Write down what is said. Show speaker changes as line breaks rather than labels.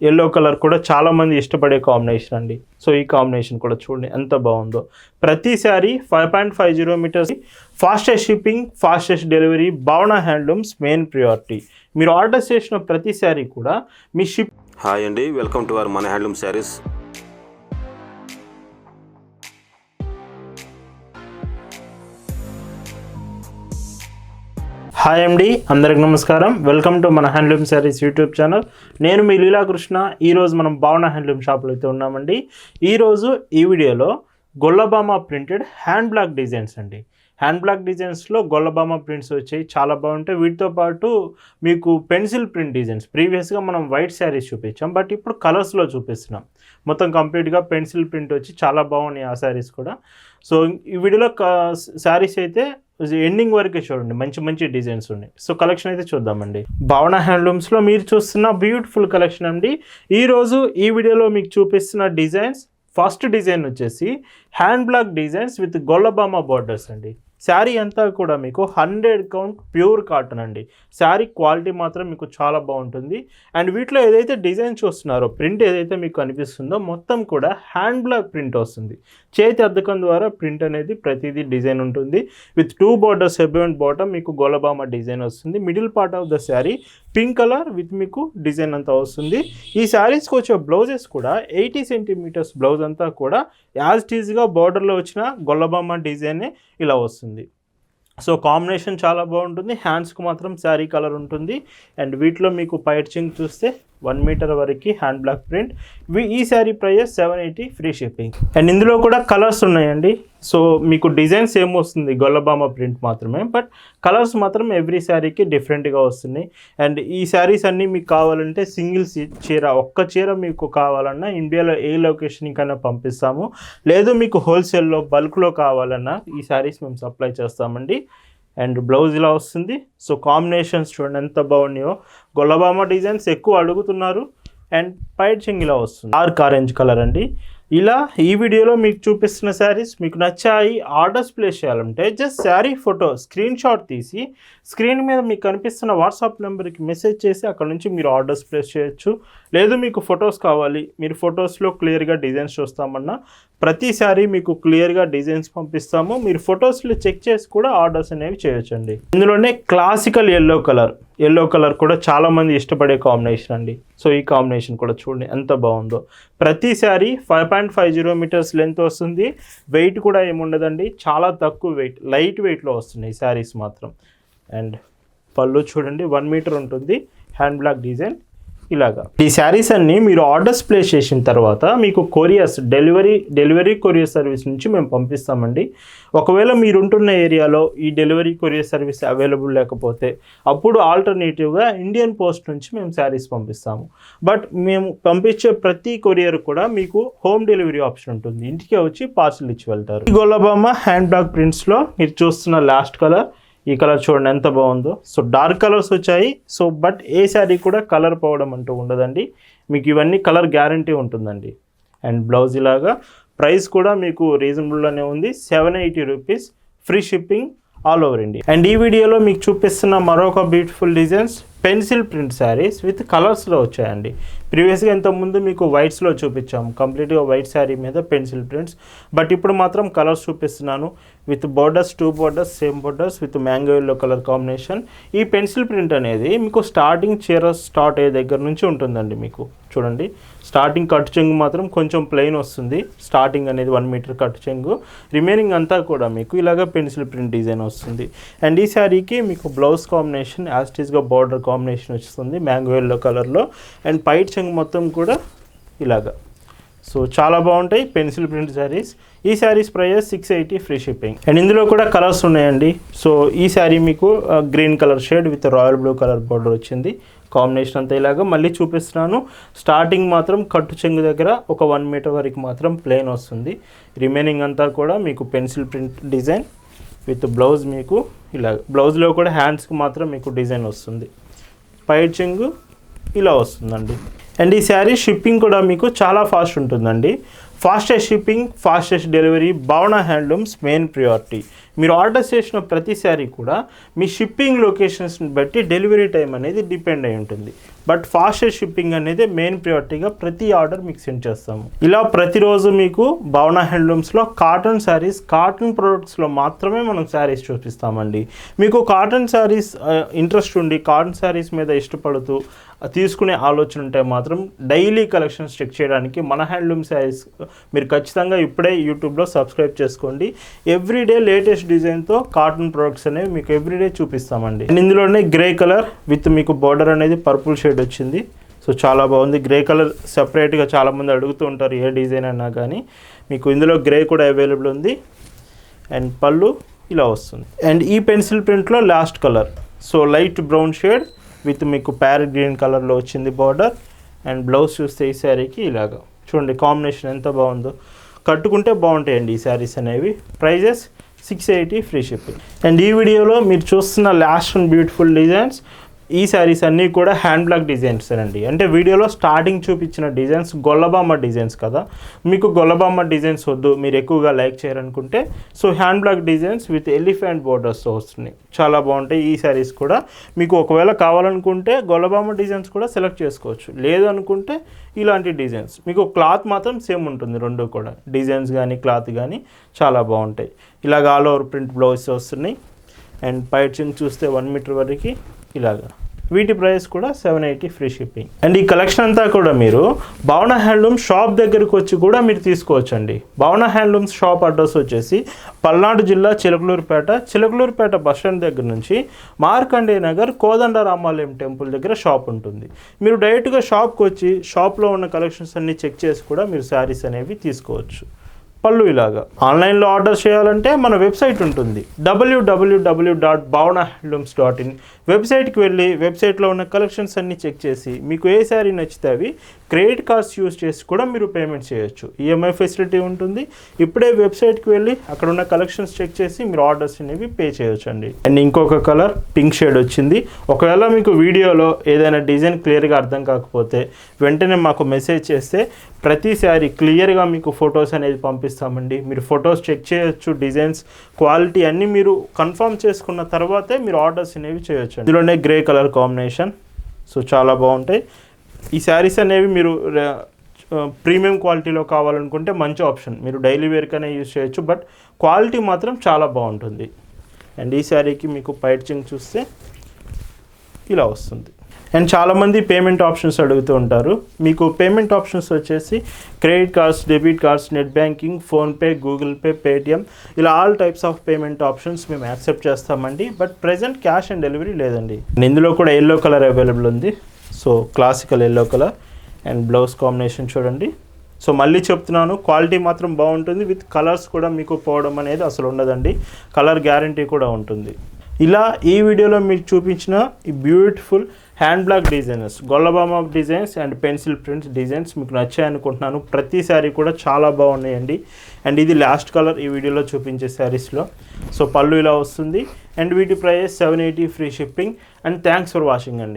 Yellow colour కూడా చాలా మంది ఇష్టపడే కాంబినేషన్ అండి. సో ఈ కాంబినేషన్ కూడా చూడండి ఎంత బాగుందో. ప్రతి five point five zero metres fastest shipping fastest delivery Bhavana handlooms main priority మీరు ఆర్డర్ చేసిన ప్రతి శారీ కూడా మీ షిప్
హాయ్ అండి వెల్కమ్ టు అవర్ మన హ్యాండ్లూమ్ శారీస్
హాయ్ అండి అందరికి నమస్కారం. వెల్కమ్ టు మన హ్యాండ్లూమ్ శారీస్ యూట్యూబ్ ఛానల్. నేను మీ లీలాకృష్ణ. ఈరోజు మనం భావన హ్యాండ్లూమ్ షాప్లో అయితే ఉన్నామండి. ఈరోజు ఈ వీడియోలో Gollabama printed hand block designs అండి. హ్యాండ్ బ్లాక్ డిజైన్స్లో గొల్లబామ ప్రింట్స్ వచ్చాయి చాలా బాగుంటాయి. వీటితో పాటు మీకు పెన్సిల్ ప్రింట్ డిజైన్స్. ప్రీవియస్గా మనం వైట్ శారీస్ చూపించాం బట్ ఇప్పుడు కలర్స్లో చూపిస్తున్నాం. మొత్తం కంప్లీట్గా పెన్సిల్ ప్రింట్ వచ్చి చాలా బాగున్నాయి ఆ శారీస్ కూడా. సో ఈ వీడియోలో శారీస్ అయితే ఎండింగ్ వరకే చూడండి. మంచి మంచి డిజైన్స్ ఉన్నాయి. సో కలెక్షన్ అయితే చూద్దామండి. భావన హ్యాండ్లూమ్స్లో మీరు చూస్తున్న బ్యూటిఫుల్ కలెక్షన్ అండి. ఈరోజు ఈ వీడియోలో మీకు చూపిస్తున్న డిజైన్స్ ఫస్ట్ డిజైన్ వచ్చేసి hand block designs with Gollabhama borders అండి. శారీ అంతా కూడా మీకు హండ్రెడ్ కౌంట్ ప్యూర్ కాటన్ అండి. శారీ క్వాలిటీ మాత్రం మీకు చాలా బాగుంటుంది. అండ్ వీటిలో ఏదైతే డిజైన్ చూస్తున్నారో ప్రింట్ ఏదైతే మీకు కనిపిస్తుందో మొత్తం కూడా హ్యాండ్ బ్లాక్ ప్రింట్ వస్తుంది. చేతి అద్దకం ద్వారా ప్రింట్ అనేది ప్రతిదీ డిజైన్ ఉంటుంది. With two borders up and bottom మీకు గోలబామ డిజైన్ వస్తుంది. Middle part of the sari pink colour with మీకు డిజైన్ అంతా వస్తుంది. ఈ శారీస్కి వచ్చే బ్లౌజెస్ కూడా ఎయిటీ సెంటీమీటర్స్ బ్లౌజ్ అంతా కూడా యాజ్ టీజ్గా బార్డర్లో వచ్చిన గొల్లబామ డిజైనే ఇలా వస్తుంది. సో కాంబినేషన్ చాలా బాగుంటుంది. హ్యాండ్స్కి మాత్రం శారీ కలర్ ఉంటుంది. అండ్ వీటిలో మీకు పైర్చింగ్ చూస్తే వన్ మీటర్ వరకు హ్యాండ్ బ్లాక్ ప్రింట్. ఈ sari prices seven eighty free shipping. And ఇందులో కూడా కలర్స్ ఉన్నాయండి. సో మీకు డిజైన్ సేమ్ వస్తుంది? గొల్లబామ ప్రింట్ మాత్రమే. బట్ కలర్స్ మాత్రం ఎవ్రీ శారీకి డిఫరెంట్గా వస్తున్నాయి. అండ్ ఈ శారీస్ అన్నీ మీకు కావాలంటే సింగిల్ చీర ఒక్క చీర మీకు కావాలన్నా ఇండియాలో ఏ లొకేషన్కైనా పంపిస్తాము. లేదు మీకు హోల్సేల్లో బల్క్లో కావాలన్నా ఈ శారీస్ మేము సప్లై చేస్తామండి. అండ్ బ్లౌజ్ ఇలా వస్తుంది. సో కాంబినేషన్స్ చూడండి ఎంత బాగున్నాయో. గొల్లబామ డిజైన్స్ ఎక్కువ అడుగుతున్నారు. అండ్ పైట్ చెంగిలా ఇలా వస్తుంది. డార్క్ ఆరెంజ్ కలర్ అండి. ఇలా ఈ వీడియోలో మీకు చూపిస్తున్న శారీస్ మీకు నచ్చాయి ఆర్డర్స్ ప్లేస్ చేయాలంటే just sari photo screenshot తీసి స్క్రీన్ మీద మీకు కనిపిస్తున్న వాట్సాప్ నెంబర్కి మెసేజ్ చేసి అక్కడ నుంచి మీరు ఆర్డర్స్ ప్లేస్ చేయొచ్చు. లేదు మీకు ఫొటోస్ కావాలి మీరు ఫొటోస్లో క్లియర్గా డిజైన్స్ చూస్తామన్నా ప్రతి శారీ మీకు క్లియర్గా డిజైన్స్ పంపిస్తాము. మీరు ఫొటోస్లో చెక్ చేసి కూడా ఆర్డర్స్ అనేవి చేయొచ్చండి. ఇందులోనే classical yellow colour yellow colour కూడా చాలామంది ఇష్టపడే కాంబినేషన్ అండి. సో ఈ కాంబినేషన్ కూడా చూడండి ఎంత బాగుందో. ప్రతి sari five point five zero metres length వస్తుంది. వెయిట్ కూడా ఏముండదండి చాలా తక్కువ వెయిట్ లైట్ వెయిట్లో వస్తున్నాయి శారీస్ మాత్రం. అండ్ పళ్ళు చూడండి వన్ మీటర్ ఉంటుంది. హ్యాండ్ బ్లాక్ డిజైన్ ఇలాగా. ఈ శారీస్ అన్ని మీరు ఆర్డర్స్ ప్లేస్ చేసిన తర్వాత మీకు couriers delivery delivery courier service నుంచి మేము పంపిస్తామండి. ఒకవేళ మీరుంటున్న ఏరియాలో ఈ డెలివరీ కొరియర్ సర్వీస్ అవైలబుల్ లేకపోతే అప్పుడు ఆల్టర్నేటివ్గా ఇండియన్ పోస్ట్ నుంచి మేము శారీస్ పంపిస్తాము. బట్ మేము పంపించే ప్రతి కొరియర్ కూడా మీకు హోమ్ డెలివరీ ఆప్షన్ ఉంటుంది. ఇంటికే వచ్చి పార్సల్ ఇచ్చి వెళ్తారు. ఈ గొల్లబామ హ్యాండ్ బ్యాగ్ ప్రింట్స్లో మీరు చూస్తున్న లాస్ట్ కలర్. ఈ కలర్ చూడండి ఎంత బాగుందో. సో డార్క్ కలర్స్ వచ్చాయి. సో బట్ ఏ శారీ కూడా కలర్ పోవడం అంటూ ఉండదండి. మీకు ఇవన్నీ కలర్ గ్యారంటీ ఉంటుందండి. అండ్ బ్లౌజ్ ఇలాగా. ప్రైస్ కూడా మీకు రీజనబుల్లోనే ఉంది. Seven eighty rupees free shipping all over India. And ఈ వీడియోలో మీకు చూపిస్తున్న మరొక beautiful designs pencil print saris with కలర్స్లో వచ్చాయండి. ప్రీవియస్గా ఇంతకుముందు మీకు వైట్స్లో చూపించాము. కంప్లీట్గా వైట్ శారీ మీద పెన్సిల్ ప్రింట్స్ బట్ ఇప్పుడు మాత్రం కలర్స్ చూపిస్తున్నాను. With borders two borders same borders with mango yellow colour combination ఈ పెన్సిల్ ప్రింట్ అనేది మీకు స్టార్టింగ్ చీర స్టార్ట్ అయ్యే దగ్గర నుంచి ఉంటుందండి మీకు. చూడండి. స్టార్టింగ్ కట్ చెంగు మాత్రం కొంచెం ప్లెయిన్ వస్తుంది. స్టార్టింగ్ అనేది వన్ మీటర్ కట్ చెంగు. రిమైనింగ్ అంతా కూడా మీకు ఇలాగ పెన్సిల్ ప్రింట్ డిజైన్ వస్తుంది. అండ్ ఈ శారీకి మీకు బ్లౌజ్ కాంబినేషన్ యాస్టీస్గా బార్డర్ కాంబినేషన్ వస్తుంది మ్యాంగో ఎల్లో కలర్లో అండ్ పైట్ చెంగు మొత్తం కూడా ఇలాగా. సో చాలా బాగుంటాయి పెన్సిల్ ప్రింట్ శారీస్. ఈ saris prices six eighty free shipping and ఇందులో కూడా కలర్స్ ఉన్నాయండి. సో ఈ శారీ మీకు green colour shade with royal blue colour border వచ్చింది. కాంబినేషన్ అంతా ఇలాగా. మళ్ళీ చూపిస్తున్నాను. స్టార్టింగ్ మాత్రం కట్టు చెంగు దగ్గర ఒక వన్ మీటర్ వరకు మాత్రం ప్లెయిన్ వస్తుంది. రిమైనింగ్ అంతా కూడా మీకు pencil print design with blouse మీకు ఇలా బ్లౌజ్లో కూడా హ్యాండ్స్కి మాత్రం మీకు డిజైన్ వస్తుంది. పైడ్ చెంగు ఇలా వస్తుందండి. అండ్ ఈ శారీ షిప్పింగ్ కూడా మీకు చాలా ఫాస్ట్ ఉంటుందండి. Fastest shipping fastest delivery Bhavana handlooms main priority. మీరు ఆర్డర్ చేసిన ప్రతి కూడా మీ షిప్పింగ్ లొకేషన్స్ని బట్టి డెలివరీ టైం అనేది డిపెండ్ అయి ఉంటుంది. బట్ ఫాస్టెస్ట్ షిప్పింగ్ అనేది మెయిన్ ప్రియారిటీగా ప్రతి ఆర్డర్ మీకు సెండ్ చేస్తాము. ఇలా ప్రతిరోజు మీకు భవన హ్యాండ్లూమ్స్లో కాటన్ శారీస్ కాటన్ ప్రొడక్ట్స్లో మాత్రమే మనం శారీస్ చూపిస్తామండి. మీకు కాటన్ శారీస్ ఇంట్రెస్ట్ ఉండి కాటన్ శారీస్ మీద ఇష్టపడుతూ తీసుకునే ఆలోచన ఉంటే మాత్రం డైలీ కలెక్షన్స్ చెక్ చేయడానికి మన హ్యాండ్లూమ్ శారీస్ మీరు ఖచ్చితంగా ఇప్పుడే యూట్యూబ్లో సబ్స్క్రైబ్ చేసుకోండి. ఎవ్రీడే లేటెస్ట్ డిజైన్తో కాటన్ ప్రొడక్ట్స్ అనేవి మీకు ఎవ్రీడే చూపిస్తామండి. అండ్ ఇందులోనే గ్రే కలర్ విత్ మీకు బార్డర్ అనేది పర్పుల్ షేడ్ వచ్చింది. సో చాలా బాగుంది. గ్రే కలర్ సెపరేట్గా చాలామంది అడుగుతూ ఉంటారు ఏ డిజైన్ అయినా కానీ. మీకు ఇందులో గ్రే కూడా అవైలబుల్ ఉంది. అండ్ పళ్ళు ఇలా వస్తుంది. అండ్ ఈ పెన్సిల్ ప్రింట్లో last colour so light brown shade with మీకు ప్యారెట్ గ్రీన్ కలర్లో వచ్చింది బార్డర్ అండ్ బ్లౌజ్ చూస్తే ఈ శారీకి ఇలాగా. చూడండి కాంబినేషన్ ఎంత బాగుందో. కట్టుకుంటే బాగుంటాయండి ఈ శారీస్ అనేవి. Prices six eighty free shipping and ఈ వీడియోలో మీరు చూస్తున్న లాస్ట్ అండ్ బ్యూటిఫుల్ డిజైన్స్ ఈ శారీస్ అన్నీ కూడా హ్యాండ్ బ్లాక్ డిజైన్స్ అండి అంటే వీడియోలో స్టార్టింగ్ చూపించిన డిజైన్స్ గొల్లబామ్మ డిజైన్స్ కదా. మీకు గొల్లబామ్మ డిజైన్స్ వద్దు మీరు ఎక్కువగా లైక్ చేయాలనుకుంటే. So hand block designs with elephant బోర్డర్స్తో వస్తున్నాయి. చాలా బాగుంటాయి ఈ శారీస్ కూడా. మీకు ఒకవేళ కావాలనుకుంటే గొల్లబామ్మ డిజైన్స్ కూడా సెలెక్ట్ చేసుకోవచ్చు. లేదు అనుకుంటే ఇలాంటి డిజైన్స్ మీకు క్లాత్ మాత్రం సేమ్ ఉంటుంది రెండు కూడా. డిజైన్స్ కానీ క్లాత్ కానీ చాలా బాగుంటాయి. ఇలాగ ఆల్ ఓవర్ ప్రింట్ బ్లౌజ్ వస్తున్నాయి. అండ్ పైచింగ్ చూస్తే వన్ మీటర్ వరకు ఇలాగా. వీటి ప్రైస్ కూడా seven eighty free shipping. And ఈ కలెక్షన్ అంతా కూడా మీరు భవన హ్యాండ్లూమ్ షాప్ దగ్గరకు వచ్చి కూడా మీరు తీసుకోవచ్చండి. భవన హ్యాండ్లూమ్స్ షాప్ అడ్రస్ వచ్చేసి పల్నాడు జిల్లా చిలకలూరుపేట చిలకలూరుపేట బస్ స్టాండ్ దగ్గర నుంచి మార్కండే నగర్ కోదండ రామాలయం టెంపుల్ దగ్గర షాప్ ఉంటుంది. మీరు డైరెక్ట్గా షాప్కి వచ్చి షాప్లో ఉన్న కలెక్షన్స్ అన్ని చెక్ చేసి కూడా మీరు శారీస్ అనేవి తీసుకోవచ్చు. పళ్ళు ఇలాగా. ఆన్లైన్లో ఆర్డర్ చేయాలంటే మన వెబ్సైట్ ఉంటుంది. డబ్ల్యూడబ్ల్యూడబ్ల్యూ dot Bhavana handlooms dot in వెబ్సైట్కి వెళ్ళి వెబ్సైట్లో ఉన్న కలెక్షన్స్ అన్ని చెక్ చేసి మీకు ఏ శారీ నచ్చితే అవి క్రెడిట్ కార్డ్స్ యూజ్ చేసి కూడా మీరు పేమెంట్ చేయొచ్చు. ఈఎంఐ ఫెసిలిటీ ఉంటుంది. ఇప్పుడే వెబ్సైట్కి వెళ్ళి అక్కడ ఉన్న కలెక్షన్స్ చెక్ చేసి మీరు ఆర్డర్స్ అనేవి పే చేయొచ్చు అండి అండ్ ఇంకొక కలర్ పింక్ షేడ్ వచ్చింది. ఒకవేళ మీకు వీడియోలో ఏదైనా డిజైన్ క్లియర్గా అర్థం కాకపోతే వెంటనే మాకు మెసేజ్ చేస్తే ప్రతి క్లియర్గా మీకు ఫొటోస్ అనేది పంపిస్తామండి. మీరు ఫొటోస్ చెక్ చేయొచ్చు డిజైన్స్ క్వాలిటీ అన్నీ మీరు కన్ఫర్మ్ చేసుకున్న తర్వాతే మీరు ఆర్డర్స్ అనేవి చేయొచ్చు. ఇందులోనే గ్రే కలర్ కాంబినేషన్. సో చాలా బాగుంటాయి. ఈ శారీస్ అనేవి మీరు ప్రీమియం క్వాలిటీలో కావాలనుకుంటే మంచి ఆప్షన్. మీరు డైలీ వేర్కనే యూజ్ చేయొచ్చు బట్ క్వాలిటీ మాత్రం చాలా బాగుంటుంది. అండ్ ఈ శారీకి మీకు పైచింగ్ చూస్తే ఇలా వస్తుంది. అండ్ చాలామంది పేమెంట్ ఆప్షన్స్ అడుగుతూ ఉంటారు. మీకు పేమెంట్ ఆప్షన్స్ వచ్చేసి credit cards debit cards net banking PhonePe Google Pay Paytm ఇలా all types of payment options మేము యాక్సెప్ట్ చేస్తామండి. But present cash and delivery లేదండి. ఇందులో కూడా ఎల్లో కలర్ అవైలబుల్ ఉంది. So classical yellow colour and blouse combination చూడండి. So మళ్ళీ చెప్తున్నాను క్వాలిటీ మాత్రం బాగుంటుంది. విత్ కలర్స్ కూడా మీకు పోవడం అనేది అసలు ఉండదండి. కలర్ గ్యారంటీ కూడా ఉంటుంది. ఇలా ఈ వీడియోలో మీకు చూపించిన ఈ beautiful hand block designers Gollabhama designs and pencil prints designs మీకు నచ్చాయి అనుకుంటున్నాను ప్రతి శారీ కూడా చాలా బాగున్నాయండి. అండ్ ఇది లాస్ట్ కలర్ ఈ వీడియోలో చూపించే శారీస్లో సో పళ్ళు ఇలా వస్తుంది. అండ్ వీటి price seven eighty free shipping and thanks for watching అండి.